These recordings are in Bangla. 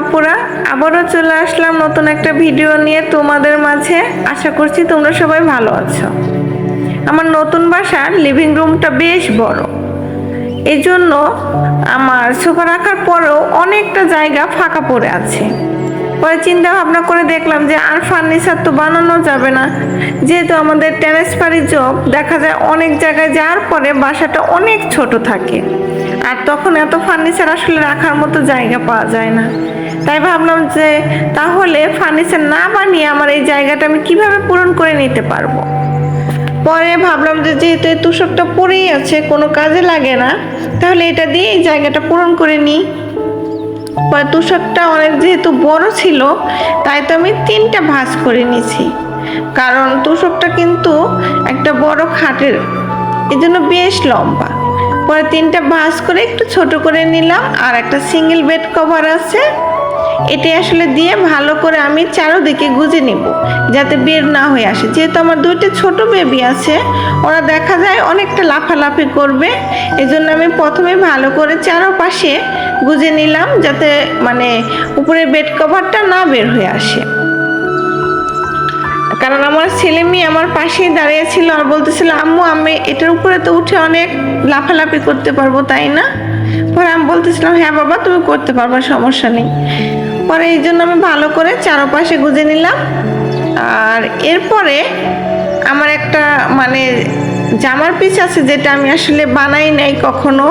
আপুরা আবারও চলে আসলাম নতুন একটা ভিডিও নিয়ে তোমাদের মাঝে। আশা করছি তোমরা সবাই ভালো আছো। আমার নতুন বাসার লিভিং রুমটা বেশ বড়। এই জন্য আমার সোফা রাখার পরেও অনেকটা জায়গা ফাঁকা পড়ে আছে। পরে চিন্তা ভাবনা করে দেখলাম যে আর ফার্নিচার তো বানানো যাবে না। যেহেতু আমাদের ট্রান্সফারি জব দেখা যায় অনেক জায়গায় যাওয়ার পরে বাসাটা অনেক ছোট থাকে। আর তখন এত ফার্নিচার আসলে রাখার মতো জায়গা পাওয়া যায় না। তাই ভাবলাম যে তাহলে ফার্নিচার না বানিয়ে আমার এই জায়গাটা আমি কীভাবে পূরণ করে নিতে পারব? পরে ভাবলাম যে যেহেতু এই তুষকটা পড়েই আছে, কোনো কাজে লাগে না, তাহলে এটা দিয়ে এই জায়গাটা পূরণ করে নিই। পরে তুষকটা অনেক যেহেতু বড় ছিল, তাই তো আমি তিনটা ভাঁজ করে নিয়েছি। কারণ তুষকটা কিন্তু একটা বড় খাটের, এই জন্য বেশ লম্বা। পরে তিনটা ভাঁজ করে একটু ছোট করে নিলাম, আর একটা সিঙ্গেল বেড কভার আছে এটা আসলে দিয়ে ভালো করে আমি চারোদিকে গুজে নিব, যাতে বের না হয়ে আসে। যেহেতু আমার দুইটা ছোট বেবি আছে, ওরা দেখা যায় অনেকটা লাফালাফি করবে, এজন্য আমি প্রথমে ভালো করে চারোপাশে গুজে নিলাম, যাতে মানে উপরে বেড কভারটা না বের হয়ে আসে। কারণ আমার ছেলে মেয়ে আমার পাশেই দাঁড়িয়ে ছিল আর বলতেছিল, আম্মু, আমি এটার উপরে তো উঠে অনেক লাফালাফি করতে পারব, তাই না? পরে আমি বলতেছিলাম হ্যাঁ বাবা, তুমি করতে পারবে, সমস্যা নেই। পরে এই জন্য আমি ভালো করে চারপাশে গুজে নিলাম। আর এরপরে আমার একটা মানে জামার পিস আছে যেটা আমি আসলে বানাই নাই কখনো।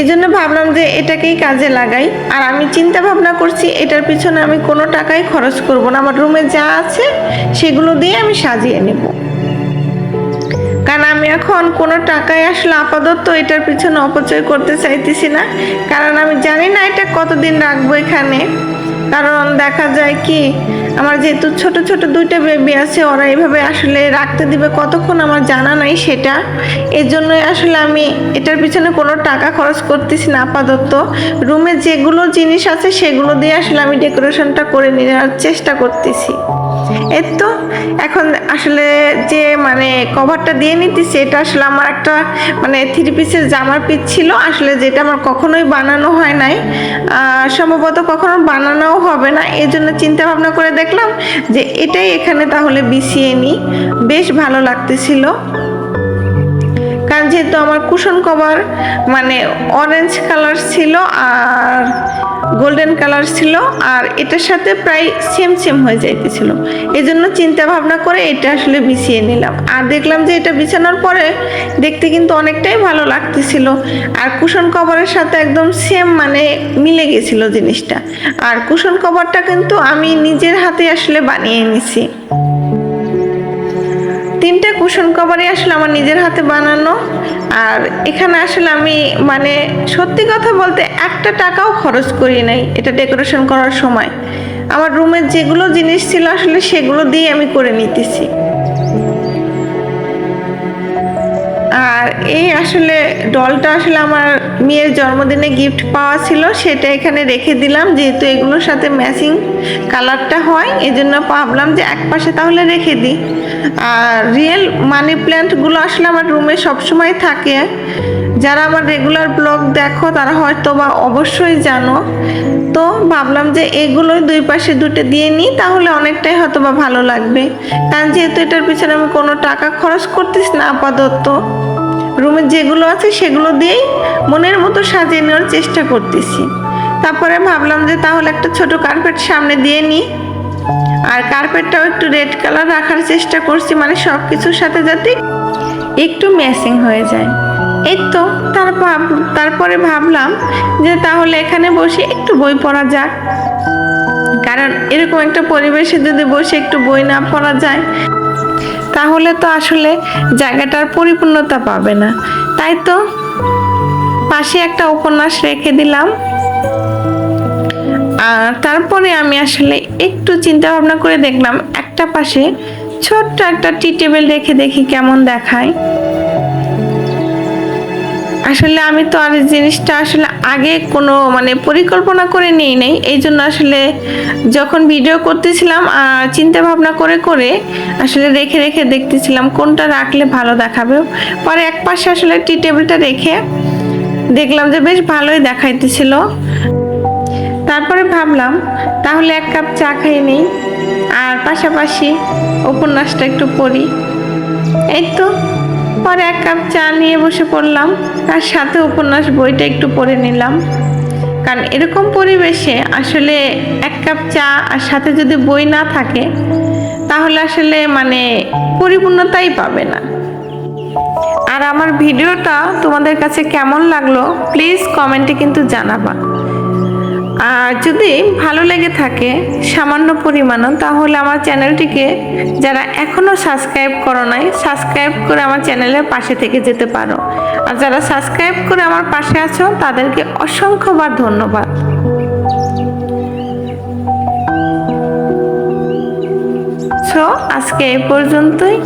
এই জন্য ভাবলাম যে এটাকেই কাজে লাগাই। আর আমি চিন্তা ভাবনা করছি, এটার পিছনে আমি কোনো টাকাই খরচ করব না। আমার রুমে যা আছে সেগুলো দিয়ে আমি সাজিয়ে নেব। কারণ আমি এখন কোনো টাকায় আসলে আপাতত এটার পিছনে অপচয় করতে চাইতেছি না। কারণ আমি জানি না এটা কতদিন রাখব এখানে। কারণ দেখা যায় কি, আমার যেহেতু ছোট ছোট দুইটা বেবি আছে, ওরা এইভাবে আসলে রাখতে দিবে কতক্ষণ আমার জানা নাই সেটা। এর জন্যই আসলে আমি এটার পিছনে কোনো টাকা খরচ করতেছি না আপাতত। রুমে যেগুলো জিনিস আছে সেগুলো দিয়ে আসলে আমি ডেকোরেশনটা করে নেওয়ার চেষ্টা করতেছি। এই তো এখন আসলে যে মানে কভারটা দিয়ে নিতেছি, এটা আসলে আমার একটা মানে থ্রি পিসের জামার পিস ছিল, আসলে যেটা আমার কখনোই বানানো হয় নাই। সম্ভবত কখনো বানানোও হবে না এই জন্য ভাবনা করে দেখলাম যে এটাই এখানে তাহলে বিছিয়ে নিই। বেশ ভালো লাগতেছিল। কারণ যেহেতু আমার কুশন কভার মানে অরেঞ্জ কালার ছিল আর গোল্ডেন কালার ছিল আর এটার সাথে প্রায় সেম সেম হয়ে যাইতেছিল। এই জন্য চিন্তা ভাবনা করে এটা আসলে বিছিয়ে নিলাম। আর দেখলাম যে এটা বিছানোর পরে দেখতে কিন্তু অনেকটাই ভালো লাগতেছিল। আর কুশন কভারের সাথে একদম সেম মানে মিলে গেছিল জিনিসটা। আর কুশন কভারটা কিন্তু আমি নিজের হাতে আসলে বানিয়ে নিছি। তিনটা কুশন কভারই আসলে আমার নিজের হাতে বানানো। আর এখানে আসলে আমি মানে সত্যি কথা বলতে একটা টাকাও খরচ করি নাই এটা ডেকোরেশন করার সময়। আমার রুমের যেগুলো জিনিস ছিল আসলে সেগুলো দিয়ে আমি করে নিতেছি। আর এই আসলে ডলটা আসলে আমার মেয়ের জন্মদিনে গিফট পাওয়া ছিল, সেটা এখানে রেখে দিলাম। যেহেতু এগুলোর সাথে ম্যাচিং কালারটা হয় এই জন্য ভাবলাম যে এক পাশে তাহলে রেখে দিই। আর রিয়েল মানি প্ল্যান্টগুলো আসলে আমার রুমে সবসময় থাকে। যারা আমার রেগুলার ব্লগ দেখো, তারা হয়তো বা অবশ্যই জানো। তো ভাবলাম যে এগুলোই দুই পাশে দুটো দিয়ে নিই, তাহলে অনেকটাই হয়তো বা ভালো লাগবে। কারণ যেহেতু এটার পিছনে আমি কোনো টাকা খরচ করতেছি না আপাতত। রুমে যেগুলো আছে সেগুলো দিয়েই মনের মতো সাজিয়ে নেওয়ার চেষ্টা করতেছি। তারপরে ভাবলাম যে তাহলে একটা ছোট কার্পেট সামনে দিয়ে নিই। আর কার্পেটটাও একটু রেড কালার রাখার চেষ্টা করছি মানে সব কিছুর সাথে যাতে একটু ম্যাচিং হয়ে যায়। এই তো তার ভাব- তারপরে ভাবলাম যে তাহলে এখানে বসে একটু বই পড়া যাক। কারণ এরকম একটা পরিবেশে যদি বসে একটু বই না পড়া যায়, তাহলে তো আসলে জায়গাটার পরিপূর্ণতা পাবে না। তাই তো পাশে একটা উপন্যাস রেখে দিলাম। আর তারপরে আমি আসলে একটু চিন্তা ভাবনা করে দেখলাম, একটা পাশে ছোট্ট একটা টি টেবিল রেখে দেখি কেমন দেখায়। আসলে আমি তো আর জিনিসটা আসলে আগে কোনো মানে পরিকল্পনা করে নিই নাই, এই জন্য আসলে যখন ভিডিও করতেছিলাম চিন্তা ভাবনা করে করে আসলে রেখে রেখে দেখতেছিলাম কোনটা রাখলে ভালো দেখাবে। পরে এক পাশে আসলে টি টেবিলটা রেখে দেখলাম যে বেশ ভালোই দেখাইতেছিল। তারপরে ভাবলাম, তাহলে এক কাপ চা খাই নেই। আর পাশাপাশি উপন্যাসটা একটু পড়ি। এই তো, পরে এক কাপ চা নিয়ে বসে পড়লাম। তার সাথে উপন্যাস বইটা একটু পড়ে নিলাম। কারণ এরকম পরিবেশে আসলে এক কাপ চা আর সাথে যদি বই না থাকে, তাহলে আসলে মানে পরিপূর্ণতাই পাবে না। আর আমার ভিডিওটা তোমাদের কাছে কেমন লাগল, প্লিজ কমেন্টে কিন্তু জানাবা। আর যদি ভালো লেগে থাকে সামান্য পরিমাণও, তাহলে আমার চ্যানেলটিকে যারা এখনও সাবস্ক্রাইব করো নাই, সাবস্ক্রাইব করে আমার চ্যানেলের পাশে থেকে যেতে পারো। আর যারা সাবস্ক্রাইব করে আমার পাশে আছো, তাদেরকে অসংখ্যবার ধন্যবাদ। সো আজকে এই পর্যন্তই।